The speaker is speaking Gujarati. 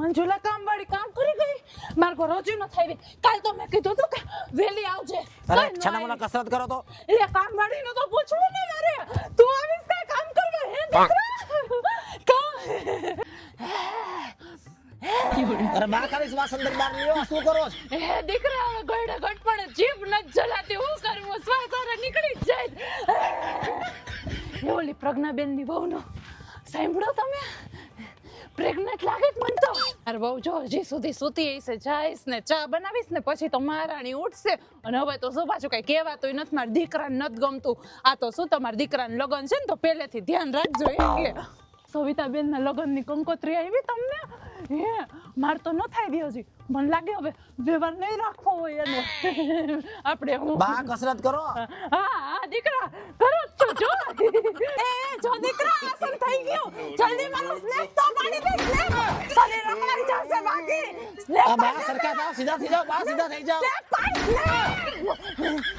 મંજુલા કામવાળી કામ કરી ગઈ? માર ઘર રોજી ન થઈ કાલ તો મેં કીધું હતું કે વેલી આવજે. અરે કઈ ન છાના મોના આવી. કસરત કરો તો. એ કામવાળી નું તો પૂછવું ને મારે. તું આવીશ કે કામ કરવા? હે દીકરા? કામ? અરે બા ખાલી વાસણ દરી લ્યો શું કરો હે દીકરા હવે ગળે ગટ પડે જીભ ન જલાતી. હું કરવું શ્વાસ નીકળી જ જાય. ઓલી પ્રજ્ઞાબેનની વહુ નો સાંભળો તમે? પ્રેગ્નેન્ટ લાગે જ મને તો. અરે બહુ જો હજી સુધી સૂતી હશે જઈશ ને ચા બનાવીશ ને પછી તો મહારાણી ઉઠશે. અને હવે તો શું પાછું કઈ કહેવાતું નથી મારા દીકરાને નથી ગમતું. આ તો શું તમારા દીકરાને લગ્ન છે ને તો પહેલેથી ધ્યાન રાખજો એ સવિતાબેનના લગ્નની કંકોત્રી આવી તમને? હે માર તો ન થાય દે હજી. મને લાગે હવે વ્યવહાર નહીં રાખવો હોય એને. આપણે હું બા કસરત કરો. હા હા દીકરા કરો તો જો એ જો દીકરા આસન થઈ ગયું જલ્દી મારો સ્નેપ તો પાડી દે સ્નેપ શરીર અમારી જશે બાકી. આ બા સરખા થાવ સીધા થઈ જાઓ બા સીધા થઈ જાઓ. સ્નેપ પાડ સ્નેપ